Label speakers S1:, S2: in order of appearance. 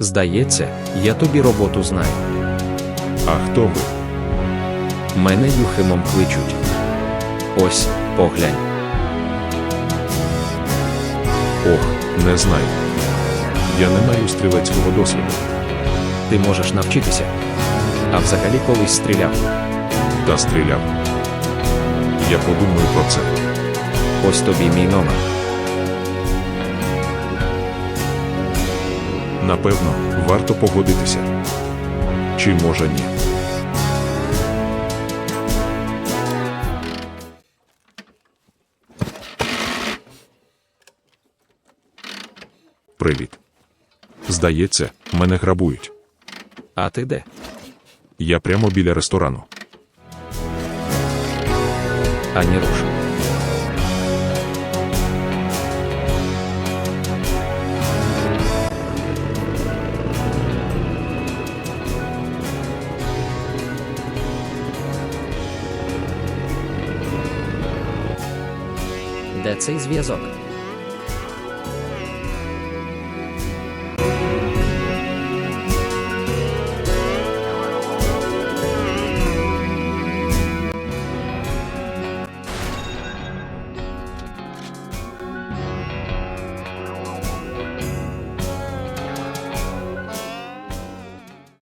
S1: Здається, я тобі роботу знаю.
S2: А хто ви?
S1: Мене Юхимом кличуть. Ось, поглянь.
S2: Ох, не знаю. Я не маю стрілецького досвіду.
S1: Ти можеш навчитися. А взагалі колись стріляв.
S2: Та стріляв. Я подумаю про це.
S1: Ось тобі мій номер.
S2: Напевно, варто погодитися. Чи може ні? Привіт. Здається, мене грабують.
S1: А ти де?
S2: Я прямо біля ресторану.
S1: Ані руш. decyzję z